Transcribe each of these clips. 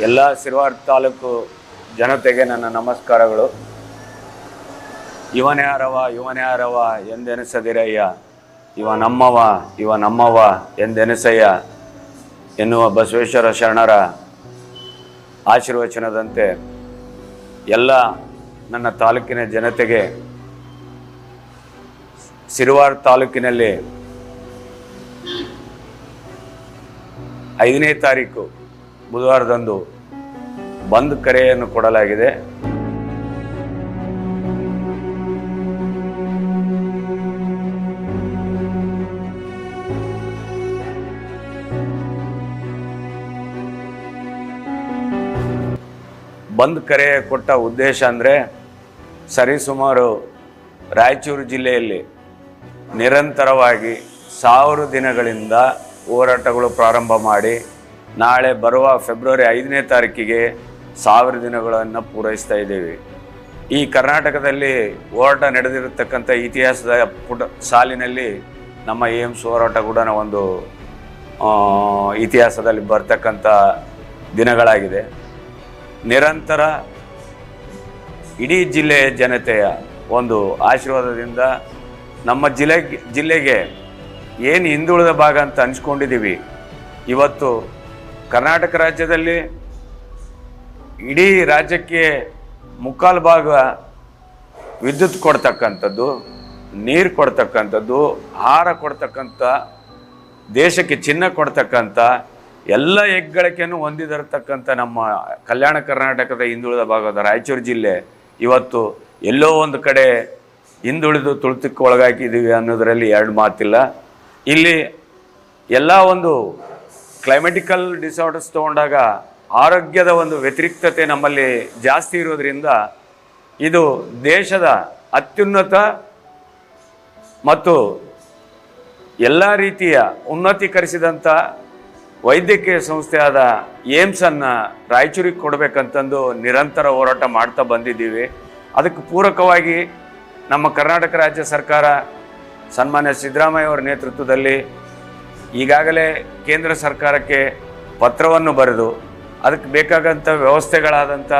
ಎಲ್ಲ ಸಿರ್ವಾರ್ ತಾಲೂಕು ಜನತೆಗೆ ನನ್ನ ನಮಸ್ಕಾರಗಳು. ಇವನೇ ಯಾರವ ಇವನೇ ಎಂದೆನಿಸದಿರಯ್ಯ. ಇವ ನಮ್ಮವ ಇವ ನಮ್ಮವ ಎಂದೆನಿಸಯ್ಯ ಎನ್ನುವ ಬಸವೇಶ್ವರ ಶರಣರ ಆಶೀರ್ವಚನದಂತೆ ಎಲ್ಲ ನನ್ನ ತಾಲೂಕಿನ ಜನತೆಗೆ ಸಿರುವಾರ್ ತಾಲೂಕಿನಲ್ಲಿ ಐದನೇ ತಾರೀಕು ಬುಧವಾರದಂದು ಬಂದ್ ಕರೆಯನ್ನು ಕೊಡಲಾಗಿದೆ. ಬಂದ್ ಕರೆ ಕೊಟ್ಟ ಉದ್ದೇಶ ಅಂದರೆ ಸರಿಸುಮಾರು ರಾಯಚೂರು ಜಿಲ್ಲೆಯಲ್ಲಿ ನಿರಂತರವಾಗಿ ಸಾವಿರ ದಿನಗಳಿಂದ ಹೋರಾಟಗಳು ಪ್ರಾರಂಭ ಮಾಡಿ ನಾಳೆ ಬರುವ ಫೆಬ್ರವರಿ ಐದನೇ ತಾರೀಕಿಗೆ ಸಾವಿರ ದಿನಗಳನ್ನು ಪೂರೈಸ್ತಾ ಇದ್ದೀವಿ. ಈ ಕರ್ನಾಟಕದಲ್ಲಿ ಹೋರಾಟ ನಡೆದಿರತಕ್ಕಂಥ ಇತಿಹಾಸದ ಪುಟ ಸಾಲಿನಲ್ಲಿ ನಮ್ಮ ಏಮ್ಸ್ ಹೋರಾಟ ಕೂಡ ಒಂದು ಇತಿಹಾಸದಲ್ಲಿ ಬರ್ತಕ್ಕಂಥ ದಿನಗಳಾಗಿದೆ. ನಿರಂತರ ಇಡೀ ಜಿಲ್ಲೆಯ ಜನತೆಯ ಒಂದು ಆಶೀರ್ವಾದದಿಂದ ನಮ್ಮ ಜಿಲ್ಲೆಗೆ ಜಿಲ್ಲೆಗೆ ಏನು ಹಿಂದುಳಿದ ಭಾಗ ಅಂತ ಅನ್ಸ್ಕೊಂಡಿದ್ದೀವಿ. ಇವತ್ತು ಕರ್ನಾಟಕ ರಾಜ್ಯದಲ್ಲಿ ಇಡೀ ರಾಜ್ಯಕ್ಕೆ ಮುಕ್ಕಾಲು ಭಾಗ ವಿದ್ಯುತ್ ಕೊಡ್ತಕ್ಕಂಥದ್ದು, ನೀರು ಕೊಡ್ತಕ್ಕಂಥದ್ದು, ಆಹಾರ ಕೊಡ್ತಕ್ಕಂಥ, ದೇಶಕ್ಕೆ ಚಿನ್ನ ಕೊಡ್ತಕ್ಕಂಥ, ಎಲ್ಲ ಹೆಗ್ಗಳಿಕೆಯನ್ನು ಹೊಂದಿದಿರತಕ್ಕಂಥ ನಮ್ಮ ಕಲ್ಯಾಣ ಕರ್ನಾಟಕದ ಹಿಂದುಳಿದ ಭಾಗದ ರಾಯಚೂರು ಜಿಲ್ಲೆ ಇವತ್ತು ಎಲ್ಲೋ ಒಂದು ಕಡೆ ಹಿಂದುಳಿದು ತುಳಿತಕ್ಕೆ ಒಳಗಾಕಿದ್ದೀವಿ ಅನ್ನೋದರಲ್ಲಿ ಎರಡು ಮಾತಿಲ್ಲ. ಇಲ್ಲಿ ಎಲ್ಲ ಒಂದು ಕ್ಲೈಮೆಟಿಕಲ್ ಡಿಸಾರ್ಡರ್ಸ್ ತಗೊಂಡಾಗ ಆರೋಗ್ಯದ ಒಂದು ವ್ಯತಿರಿಕ್ತತೆ ನಮ್ಮಲ್ಲಿ ಜಾಸ್ತಿ ಇರೋದ್ರಿಂದ ಇದು ದೇಶದ ಅತ್ಯುನ್ನತ ಮತ್ತು ಎಲ್ಲ ರೀತಿಯ ಉನ್ನತೀಕರಿಸಿದಂಥ ವೈದ್ಯಕೀಯ ಸಂಸ್ಥೆಯಾದ ಏಮ್ಸನ್ನು ರಾಯಚೂರಿಗೆ ಕೊಡಬೇಕಂತಂದು ನಿರಂತರ ಹೋರಾಟ ಮಾಡ್ತಾ ಬಂದಿದ್ದೀವಿ. ಅದಕ್ಕೆ ಪೂರಕವಾಗಿ ನಮ್ಮ ಕರ್ನಾಟಕ ರಾಜ್ಯ ಸರ್ಕಾರ ಸನ್ಮಾನ್ಯ ಸಿದ್ದರಾಮಯ್ಯ ಅವರ ನೇತೃತ್ವದಲ್ಲಿ ಈಗಾಗಲೇ ಕೇಂದ್ರ ಸರ್ಕಾರಕ್ಕೆ ಪತ್ರವನ್ನು ಬರೆದು ಅದಕ್ಕೆ ಬೇಕಾದಂಥ ವ್ಯವಸ್ಥೆಗಳಾದಂಥ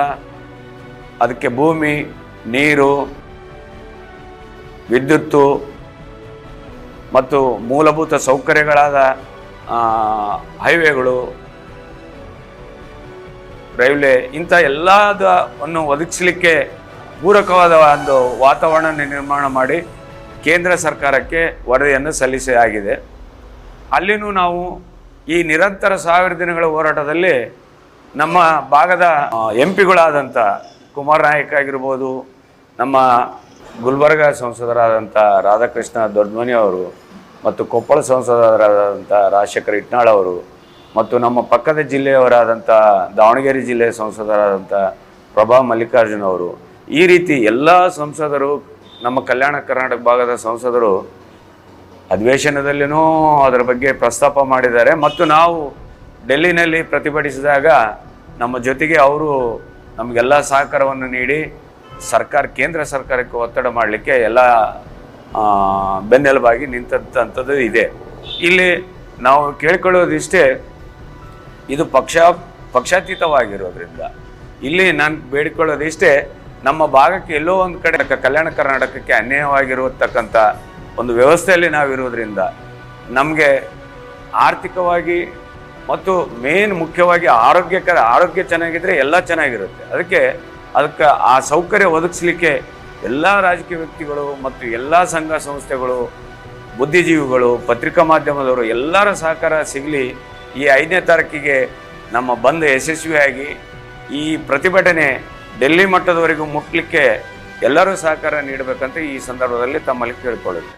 ಅದಕ್ಕೆ ಭೂಮಿ, ನೀರು, ವಿದ್ಯುತ್ತು ಮತ್ತು ಮೂಲಭೂತ ಸೌಕರ್ಯಗಳಾದ ಹೈವೇಗಳು, ರೈಲ್ವೆ ಇಂಥ ಎಲ್ಲದನ್ನು ಒದಗಿಸಲಿಕ್ಕೆ ಪೂರಕವಾದ ಒಂದು ವಾತಾವರಣ ನಿರ್ಮಾಣ ಮಾಡಿ ಕೇಂದ್ರ ಸರ್ಕಾರಕ್ಕೆ ವರದಿಯನ್ನು ಸಲ್ಲಿಸಲಾಗಿದೆ ಅಲ್ಲಿನೂ ನಾವು ಈ ನಿರಂತರ ಸಾವಿರ ದಿನಗಳ ಹೋರಾಟದಲ್ಲಿ ನಮ್ಮ ಭಾಗದ ಎಂ ಪಿಗಳಾದಂಥ ಕುಮಾರ್ ನಾಯಕ್ ಆಗಿರ್ಬೋದು, ನಮ್ಮ ಗುಲ್ಬರ್ಗ ಸಂಸದರಾದಂಥ ರಾಧಾಕೃಷ್ಣ ದೊಡ್ಡಮನಿ ಅವರು ಮತ್ತು ಕೊಪ್ಪಳ ಸಂಸದರಾದಂಥ ರಾಜಶೇಖರ್ ಇಟ್ನಾಳ್ ಅವರು ಮತ್ತು ನಮ್ಮ ಪಕ್ಕದ ಜಿಲ್ಲೆಯವರಾದಂಥ ದಾವಣಗೆರೆ ಜಿಲ್ಲೆಯ ಸಂಸದರಾದಂಥ ಪ್ರಭಾ ಮಲ್ಲಿಕಾರ್ಜುನ್ ಅವರು, ಈ ರೀತಿ ಎಲ್ಲ ಸಂಸದರು, ನಮ್ಮ ಕಲ್ಯಾಣ ಕರ್ನಾಟಕ ಭಾಗದ ಸಂಸದರು ಅಧಿವೇಶನದಲ್ಲಿನೂ ಅದರ ಬಗ್ಗೆ ಪ್ರಸ್ತಾಪ ಮಾಡಿದ್ದಾರೆ. ಮತ್ತು ನಾವು ಡೆಲ್ಲಿನಲ್ಲಿ ಪ್ರತಿಭಟಿಸಿದಾಗ ನಮ್ಮ ಜೊತೆಗೆ ಅವರು ನಮಗೆಲ್ಲ ಸಹಕಾರವನ್ನು ನೀಡಿ ಸರ್ಕಾರ, ಕೇಂದ್ರ ಸರ್ಕಾರಕ್ಕೆ ಒತ್ತಡ ಮಾಡಲಿಕ್ಕೆ ಎಲ್ಲ ಬೆನ್ನೆಲುಬಾಗಿ ನಿಂತಂಥದ್ದು ಇದೆ. ಇಲ್ಲಿ ನಾವು ಕೇಳ್ಕೊಳ್ಳೋದಿಷ್ಟೇ, ಇದು ಪಕ್ಷ, ಪಕ್ಷಾತೀತವಾಗಿರೋದ್ರಿಂದ. ಇಲ್ಲಿ ನಾನು ಬೇಡಿಕೊಳ್ಳೋದಿಷ್ಟೇ, ನಮ್ಮ ಭಾಗಕ್ಕೆ ಎಲ್ಲೋ ಒಂದು ಕಡೆ ಕಲ್ಯಾಣ ಕರ್ನಾಟಕಕ್ಕೆ ಅನ್ಯಾಯವಾಗಿರತಕ್ಕಂಥ ಒಂದು ವ್ಯವಸ್ಥೆಯಲ್ಲಿ ನಾವಿರೋದ್ರಿಂದ ನಮಗೆ ಆರ್ಥಿಕವಾಗಿ ಮತ್ತು ಮೇನ್ ಮುಖ್ಯವಾಗಿ ಆರೋಗ್ಯಕರ, ಆರೋಗ್ಯ ಚೆನ್ನಾಗಿದ್ರೆ ಎಲ್ಲ ಚೆನ್ನಾಗಿರುತ್ತೆ. ಅದಕ್ಕೆ ಅದಕ್ಕೆ ಆ ಸೌಕರ್ಯ ಒದಗಿಸ್ಲಿಕ್ಕೆ ಎಲ್ಲ ರಾಜಕೀಯ ವ್ಯಕ್ತಿಗಳು ಮತ್ತು ಎಲ್ಲ ಸಂಘ ಸಂಸ್ಥೆಗಳು, ಬುದ್ಧಿಜೀವಿಗಳು, ಪತ್ರಿಕಾ ಮಾಧ್ಯಮದವರು ಎಲ್ಲರ ಸಹಕಾರ ಸಿಗಲಿ ಈ ಐದನೇ ತಾರೀಕಿಗೆ ನಮ್ಮ ಬಂದ್ ಯಶಸ್ವಿಯಾಗಿ ಈ ಪ್ರತಿಭಟನೆ ಡೆಲ್ಲಿ ಮಟ್ಟದವರೆಗೂ ಮುಟ್ಲಿಕ್ಕೆ ಎಲ್ಲರೂ ಸಹಕಾರ ನೀಡಬೇಕಂತ ಈ ಸಂದರ್ಭದಲ್ಲಿ ತಮ್ಮಲ್ಲಿ ಕೇಳ್ಕೊಳ್ಳುತ್ತೆ